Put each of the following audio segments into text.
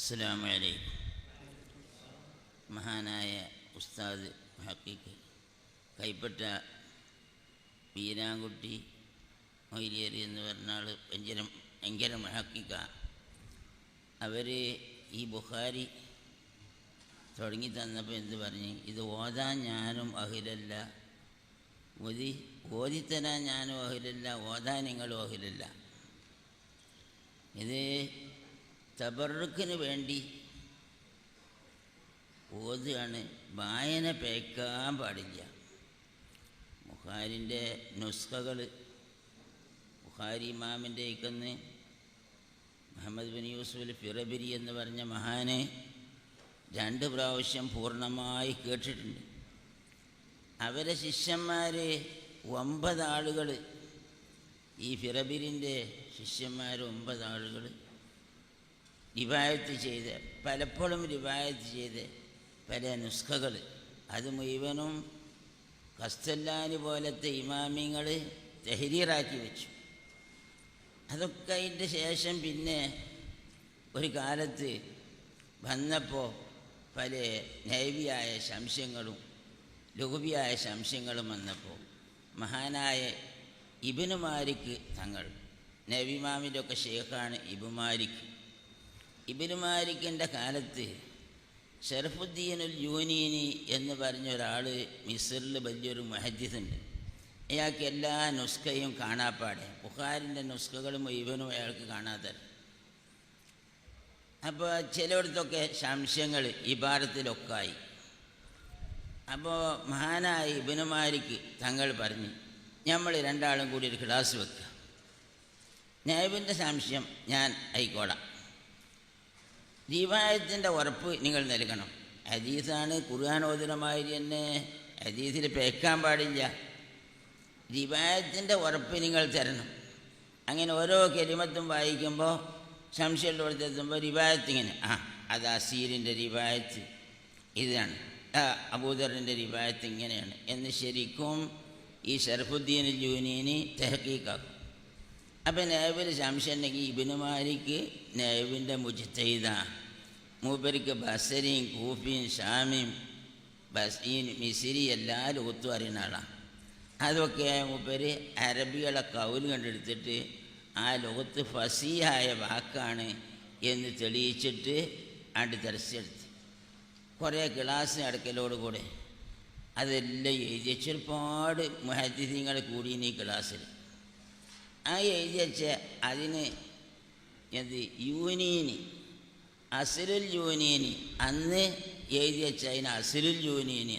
അസ്സലാമു അലൈക്കും. മഹാനായ ഉസ്താദ് ഹക്കീക്ക് കൈപ്പറ്റ വീരാങ്കുട്ടി മൊയ്ലിയറി എന്ന് പറഞ്ഞ ആൾ ഭയങ്കര ഭയങ്കര മഹക്കിക്ക. അവർ ഈ ബുഖാരി തുടങ്ങി തന്നപ്പോൾ എന്ത് പറഞ്ഞു? ഇത് ഓതാൻ ഞാനും അഹിലല്ല. ഓതി ഓതിത്തരാൻ ഞാനും അഹിലല്ല. ഓതാൻ നിങ്ങളും അഹിലല്ല. ഇത് തബറുക്കിന് വേണ്ടി ഓതുകയാണ്. വായന പേക്കാൻ പാടില്ല. ബുഹാരിന്റെ നുസ്ഖകൾ ബുഹാരി ഇമാമിന്റെ ഇക്കന്ന് മുഹമ്മദ് ബിൻ യൂസുഫ് ഫിറബിരി എന്ന് പറഞ്ഞ മഹാന് രണ്ട് പ്രാവശ്യം പൂർണമായി കേട്ടിട്ടുണ്ട്. അവരെ ശിഷ്യന്മാർ ഒമ്പത് ആളുകൾ ഈ ഫിറബിരിന്റെ ശിഷ്യന്മാർ ഒമ്പത് ആളുകൾ റിവായത്ത് ചെയ്ത് പലപ്പോഴും റിവായത്ത് ചെയ്ത് പല നുസ്ഖകൾ. അത് മുഴുവനും കസ്തല്ലാനി പോലത്തെ ഇമാമിങ്ങൾ തെഹരീറാക്കി വെച്ചു. അതൊക്കെ അതിന്റെ ശേഷം പിന്നെ ഒരു കാലത്ത് വന്നപ്പോൾ പല നൈവിയായ സംശയങ്ങളും ലഘുവിയായ സംശയങ്ങളും വന്നപ്പോൾ മഹാനായ ഇബിന് മാലിക് തങ്ങൾ നബിമാമിന്റെ ഒക്കെ ഷേഖാണ് ഇബു ഇബിന് മാലിക്കിന്റെ കാലത്ത് ഷെറഫുദ്ദീനുൽ യൂനീനി എന്ന് പറഞ്ഞ ഒരാൾ മിസറിൽ വലിയൊരു മഹജിദുണ്ട് അയാൾക്ക് എല്ലാ നുസ്ഖയും കാണാപ്പാടെ. ബുഖാരിന്റെ നുസ്ഖകളും ഇവനും അയാൾക്ക് കാണാതെ അപ്പോൾ ചിലയിടത്തൊക്കെ സംശയങ്ങൾ ഇബാരത്തിലൊക്കായി അപ്പോൾ മഹാനായ ഇബിനുമാരിക്ക് തങ്ങൾ പറഞ്ഞ് നമ്മൾ രണ്ടാളും കൂടി ഒരു ക്ലാസ് വെക്കുക നൈബിന്റെ സംശയം ഞാൻ ആയിക്കോളാം. ദീപായത്തിന്റെ ഉറപ്പ് നിങ്ങൾ നൽകണം. ഹദീസാണ് ഖുർആൻ ഓതുനമാതിരി തന്നെ. ഹദീസിൽ പേക്കാൻ പാടില്ല. റിവായത്തിന്റെ ഉറപ്പ് നിങ്ങൾ തരണം. അങ്ങനെ ഓരോ കെലിമത്തും വായിക്കുമ്പോൾ സംശയമുള്ളടത്ത് എത്തുമ്പോൾ റിവായത്ത് ഇങ്ങനെ ആ അത് അസീരിന്റെ റിവായത്ത് ഇതാണ്. അബൂദറിന്റെ റിവായത്ത് ഇങ്ങനെയാണ്. എന്ന് ശരിക്കും ഈ ഷർഫുദ്ദീൻ ജൂനിയന് തെഹക്കീക്കാക്കും അപ്പം നേബിൽ സംശയം ഉണ്ടെങ്കിൽ ഇബിന് മാലിക്ക് നേബിന്റെ മുജിത്തൈദ മൂപ്പർക്ക് ബസരിയും കൂഫിയും ഷാമിയും ബസീൻ മിസിരി എല്ലാ ലോകത്തും അറിയുന്ന ആളാണ് അതൊക്കെ മൂപ്പര് അറബികളെ കൗൽ കണ്ടെടുത്തിട്ട് ആ ലോകത്ത് ഫസിയായ വാക്കാണ് എന്ന് തെളിയിച്ചിട്ട് ആണ്ട് തെരച്ചെടുത്ത് കുറേ ക്ലാസ് നടക്കലോടുകൂടെ അതെല്ലാം എഴുതി വെച്ച് ഒരുപാട് മുഹദ്ദിങ്ങൾ കൂടി ഈ ക്ലാസ്സിൽ. ആ എഴുതി വെച്ച അതിന് എന്ത് യൂനീനി അസുരുൽ യൂനിയനി അന്ന് എഴുതി വെച്ച അതിന് യൂനീനി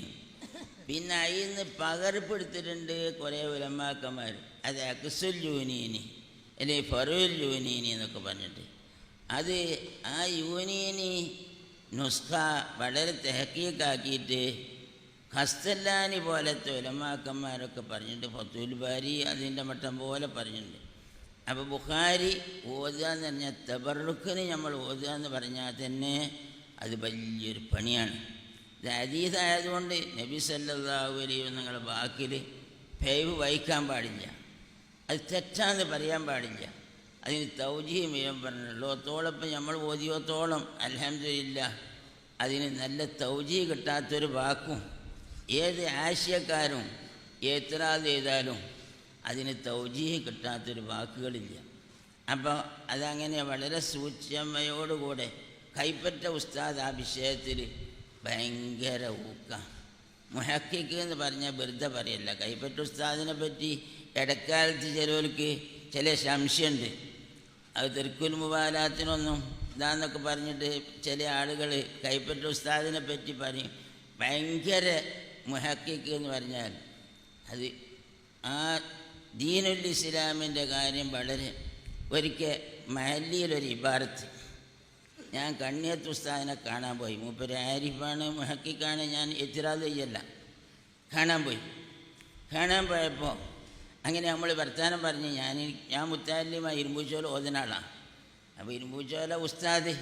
പിന്നെ അതിൽ നിന്ന് പകർപ്പെടുത്തിട്ടുണ്ട് കുറേ ഉലമാക്കന്മാർ അത് അക്സുൽ യൂനിയനി അല്ലെങ്കിൽ ഫറുൽ യൂനിയനി എന്നൊക്കെ പറഞ്ഞിട്ട്. അത് ആ യൂനിയനി നുസ്ഖ വളരെ തെഹക്കീക്കാക്കിയിട്ട് ഖസ്തല്ലാനി പോലത്തെ ഉലമാക്കന്മാരൊക്കെ പറഞ്ഞിട്ട് ഫത്തുൽ ബാരി അതിന്റെ മട്ടം പോലെ പറഞ്ഞിട്ടുണ്ട്. അപ്പോൾ ബുഖാരി ഓതുക എന്ന് പറഞ്ഞാൽ തബറുക്കിന് നമ്മൾ ഓതുക എന്ന് പറഞ്ഞാൽ തന്നെ അത് വലിയൊരു പണിയാണ്. ഇത് അതീതായതുകൊണ്ട് നബി സല്ലാഹു നിങ്ങളുടെ വാക്കിൽ പേവ് വഹിക്കാൻ പാടില്ല. അത് തെറ്റാന്ന് പറയാൻ പാടില്ല. അതിന് തൗജീ മീവൻ ഇപ്പം നമ്മൾ ഓതിയോത്തോളം അലഹമില്ല അതിന് നല്ല തൗജീ കിട്ടാത്തൊരു വാക്കും. ഏത് ആശയക്കാരും എത്രാത് ചെയ്താലും അതിന് തൗജീഹ് കിട്ടാത്തൊരു വാക്കുകളില്ല. അപ്പോൾ അതങ്ങനെ വളരെ സൂക്ഷ്മയോടുകൂടെ കൈപ്പറ്റ ഉസ്താദ് ആ വിഷയത്തിൽ ഭയങ്കര ഊക്ക. മുഹക്കിക്ക് എന്ന് പറഞ്ഞ വെറുതെ പറയല്ല. കൈപ്പറ്റ ഉസ്താദിനെ പറ്റി ഇടക്കാലത്ത് ചിലവർക്ക് ചില സംശയമുണ്ട്. അത് തെർക്കുൽ മുബാലാത്തിനൊന്നും ഇതാന്നൊക്കെ പറഞ്ഞിട്ട് ചില ആളുകൾ കൈപ്പറ്റ ഉസ്താദിനെ പറ്റി പറയും. ഭയങ്കര മുഹക്കിക്ക് എന്ന് പറഞ്ഞാൽ അത് ആ ദീനുൽ ഇസ്ലാമിന്റെ കാര്യം വളരെ ഒരിക്കൽ മഹല്ലിയിലൊരു ഇബാറത്ത്. ഞാൻ കണ്ണിയത്ത് ഉസ്താദിനെ കാണാൻ പോയി. മൂപ്പര് ആരിഫാണ് മുഹക്കിക്കാണ് ഞാൻ എത്തിരാതെ ചെയ്യല്ല കാണാൻ പോയി. കാണാൻ പോയപ്പോൾ അങ്ങനെ നമ്മൾ വർത്തമാനം പറഞ്ഞ് ഞാൻ ഞാൻ മുത്താലിമായി ഇരുമ്പൂച്ചോല ഓതിനാളാണ് അപ്പോൾ ഇരുമ്പൂച്ചോല ഉസ്താദ്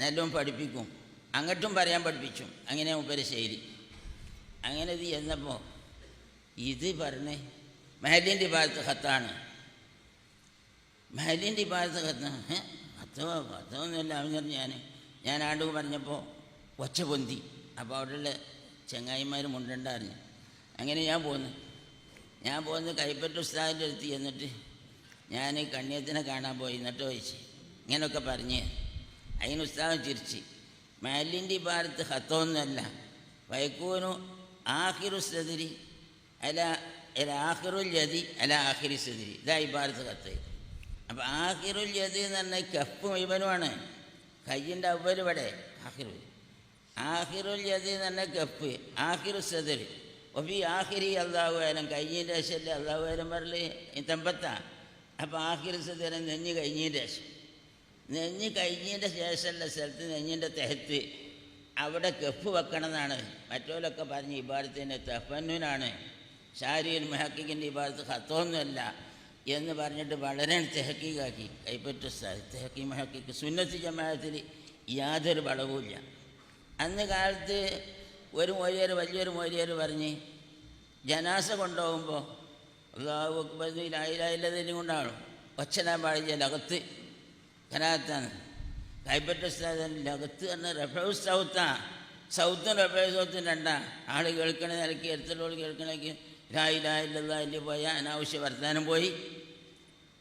നല്ലോണം പഠിപ്പിക്കും. അങ്ങോട്ടും പറയാൻ പഠിപ്പിച്ചു. അങ്ങനെ മൂപ്പര് ശൈലി അങ്ങനെ ഇത് ചെന്നപ്പോൾ ഇത് പറഞ്ഞേ മഹലിന്റെ ഭാഗത്ത് ഹത്താണ് മഹലിന്റെ ഭാഗത്ത് ഹത്താണ് ഏ ഹത്തോ ഹത്തോന്നല്ല അവൻ ഞാൻ ഞാൻ ആണ്ട് പറഞ്ഞപ്പോൾ ഒച്ച പൊന്തി. അപ്പോൾ അവിടെയുള്ള ചങ്ങായിമാർ മുണ്ടണ്ടായിരുന്നു അങ്ങനെ ഞാൻ പോന്നു. ഞാൻ പോന്ന് കൈപ്പറ്റ ഉസ്താദിന്റെ അടുത്ത് എന്നിട്ട് ഞാൻ കണ്ണിയത്തിനെ കാണാൻ പോയി എന്നിട്ട് ചോദിച്ചു. ഇങ്ങനെയൊക്കെ പറഞ്ഞ് അതിന് ഉസ്താദം ചിരിച്ച്. മാലിന്റെ ഭാരത്ത് ഹത്തോന്നല്ല വൈക്കൂനു ആഹിറുസ്തരി അല്ല അല അല ആഹിറുൽ ജതി അല ആഹിരി സുതിരി ഇതാ ഈ ഭാരത്ത് കത്ത്. അപ്പം ആഹിറുൽ ജതി എന്ന് പറഞ്ഞാൽ കപ്പ് മുഴുവനുമാണ് കയ്യിന്റെ അവൽ ഇവിടെ ആഹിറു ആഹിറുൽ ജതി എന്ന് പറഞ്ഞാൽ കപ്പ് ആഹിറു സതിർ ഒബി ആഹിരി അള്ളാഹുവായാലും കഴിഞ്ഞതിന്റെ ശേഷമല്ലേ അള്ളാഹുവായാലും പറൽ തമ്പത്താ. അപ്പോൾ ആഹിറു സതിരം നെഞ്ഞ് കഴിഞ്ഞതിന്റെ ശേഷം. നെഞ്ഞ് കഴിഞ്ഞതിന്റെ ശേഷമുള്ള സ്ഥലത്ത് നെഞ്ഞിന്റെ തെഹത്ത് അവിടെ കെഫ് വെക്കണം എന്നാണ് മറ്റോലൊക്കെ പറഞ്ഞ് ഇബാദത്തിന്റെ തെഫന്നുനാണ്. ഷാരിയിൽ മെഹക്കിന്റെ ഇബാദത്ത് ഹത്തോന്നുമല്ല എന്ന് പറഞ്ഞിട്ട് വളരെ തെഹക്കീകാക്കി കൈപ്പറ്റ തെഹക്കി മെഹക്കിക്ക് സുന്നത്ത് ജമാഅത്തിൽ യാതൊരു വളവുമില്ല. അന്ന് കാലത്ത് ഒരു മൊഴിയർ വലിയൊരു മൊഴിയർ പറഞ്ഞ് ജനാസ കൊണ്ടുപോകുമ്പോൾ അള്ളാഹു അക്ബറിലായില്ലാതിനും കൊണ്ടാണ്. ഒച്ചനാൻ പാടില്ല ലകത്ത്. ഖനാത്താണ്. കൈപ്പറ്റ സ്ഥലം ലകത്ത് എന്ന റഫേവ് സൗത്താ. സൗത്തും റഫേവ് സൗത്തും രണ്ടാ. ആൾ കേൾക്കണ നിലയ്ക്ക് എടുത്തിട്ടുള്ള കേൾക്കണേക്ക് രായില്ലാതിന്റെ പോയ അനാവശ്യ വർത്തമാനം പോയി.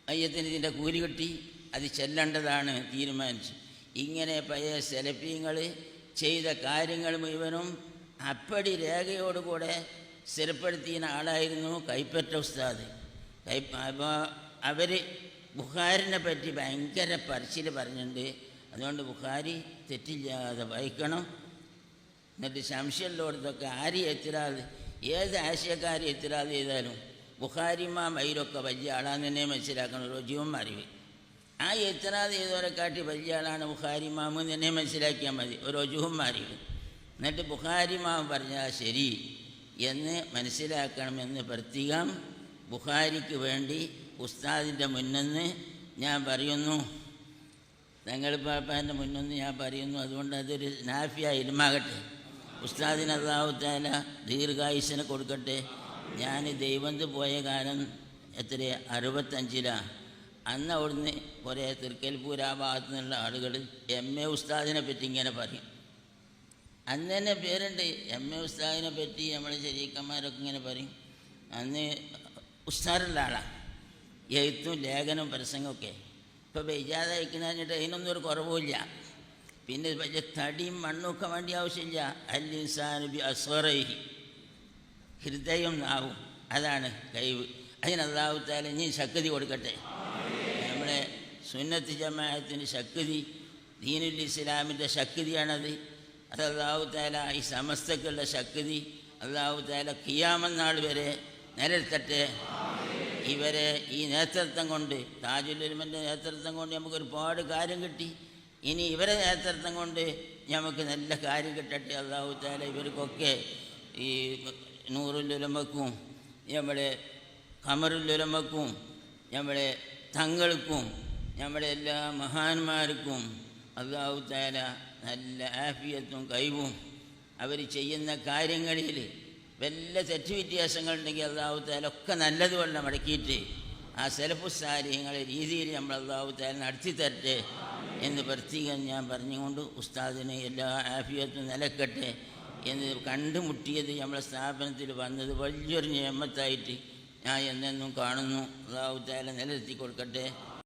അയ്യത്തിന് ഇതിന്റെ കൂലി കിട്ടി. അത് ചെല്ലേണ്ടതാണ് തീരുമാനിച്ചു. ഇങ്ങനെ പഴയ സെലഫീങ്ങൾ ചെയ്ത കാര്യങ്ങൾ മുഴുവനും അപ്പടി രേഖയോടുകൂടെ സ്ഥിരപ്പെടുത്തിയ ആളായിരുന്നു കൈപ്പറ്റ ഉസ്താദ്. കൈ അപ്പോൾ അവർ ബുഖാരിനെ പറ്റി ഭയങ്കര പറച്ചിൽ പറഞ്ഞിട്ടുണ്ട്. അതുകൊണ്ട് ബുഖാരി തെറ്റില്ലാതെ വായിക്കണം. എന്നിട്ട് സംശയമുള്ളവർക്കൊക്കെ ആര് എത്തിരാത് ഏത് ആശയക്കാർ എത്തിരാത് ചെയ്താലും ബുഖാരിമാ മയിലൊക്കെ വലിയ ആളാന്ന് തന്നെ മനസ്സിലാക്കണം. ഒരു ജീവന്മാർ ആ എത്തിരാത് ചെയ്തവരെ കാട്ടി വലിയ ആളാണ് ബുഖാരി എന്ന് തന്നെ മനസ്സിലാക്കിയാൽ മതി. ഒരു ജുഹന്മാരിൽ എന്നിട്ട് ബുഖാരി മാമ പറഞ്ഞാൽ ശരി എന്ന് മനസ്സിലാക്കണമെന്ന് പ്രത്യേകം ബുഖാരിക്ക് വേണ്ടി ഉസ്താദിന്റെ മുന്നെന്ന് ഞാൻ പറയുന്നു. തങ്ങൾ പാപ്പാന്റെ മുന്നൊന്ന് ഞാൻ പറയുന്നു. അതുകൊണ്ട് അതൊരു നാഫിയ ഇൽമാകട്ടെ. ഉസ്താദിന് അള്ളാഹുത്താല ദീർഘായുസിനെ കൊടുക്കട്ടെ. ഞാൻ ദൈവന്ത് പോയ കാലം എത്ര? അറുപത്തഞ്ചിലാണ് അന്ന് അവിടുന്ന് കുറേ തൃക്കൽപൂർ ആ ഭാഗത്തു നിന്നുള്ള ആളുകൾ എം എ ഉസ്താദിനെ പറ്റി ഇങ്ങനെ പറയും. അന്ന് തന്നെ പേരുണ്ട്. എം എ ഉസ്താദിനെ പറ്റി നമ്മൾ ശരീക്കന്മാരൊക്കെ ഇങ്ങനെ പറയും. അന്ന് ഉസ്താറുള്ള ആളാണ് എഴുത്തും ലേഖനവും പ്രസംഗമൊക്കെ ഇപ്പോൾ ബെയ്ജാതെ അതിനൊന്നും ഒരു കുറവുമില്ല. പിന്നെ വലിയ തടിയും മണ്ണൊക്കെ വേണ്ടി ആവശ്യമില്ല. അല്ലിൻസാനുബി അസ്വറൈഹി. ഹൃദയം ആവും. അതാണ് കഴിവ്. അതിനല്ലാവുത്താലും ഇനി ശക്തി കൊടുക്കട്ടെ. നമ്മളെ സുന്നത്ത് ജമാഅത്തിന് ശക്തി ദീനുൽ ഇസ്ലാമിന്റെ ശക്തിയാണത്. അത് അള്ളാഹുത്താല ഈ സമസ്തക്കുള്ള ശക്തി അള്ളാഹുത്താല കിയാമന്നാൾ വരെ നിലനിർത്തട്ടെ. ഇവരെ ഈ നേതൃത്വം കൊണ്ട് താജുലുൽമന്റെ നേതൃത്വം കൊണ്ട് നമുക്ക് ഒരുപാട് കാര്യം കിട്ടി. ഇനി ഇവരെ നേതൃത്വം കൊണ്ട് നമുക്ക് നല്ല കാര്യം കിട്ടട്ടെ അള്ളാഹുത്താല ഇവർക്കൊക്കെ ഈ നൂറുല്ലുലമ്മക്കും നമ്മുടെ കമറുല്ലുലമ്മക്കും നമ്മുടെ തങ്ങൾക്കും നമ്മുടെ എല്ലാ മഹാന്മാർക്കും അള്ളാഹു താല നല്ല ആഫിയത്തും കഴിവും അവർ ചെയ്യുന്ന കാര്യങ്ങളിൽ വല്ല തെറ്റ് വ്യത്യാസങ്ങളുണ്ടെങ്കിൽ അള്ളാഹു താല ഒക്കെ നല്ലതുപോലെ മടക്കിയിട്ട് ആ സെലഫുസാരിയങ്ങളെ രീതിയിൽ നമ്മൾ അള്ളാഹു താല നടത്തി തരട്ടെ എന്ന് പ്രത്യേകം ഞാൻ പറഞ്ഞുകൊണ്ട് ഉസ്താദിനെ എല്ലാ ആഫിയത്തും നിലക്കട്ടെ എന്ന് കണ്ടുമുട്ടിയത് നമ്മളെ സ്ഥാപനത്തിൽ വന്നത് വലിയൊരു നിയമത്തായിട്ട് ഞാൻ എന്നെന്നും കാണുന്നു. അള്ളാഹു താല നിലനിർത്തി കൊടുക്കട്ടെ.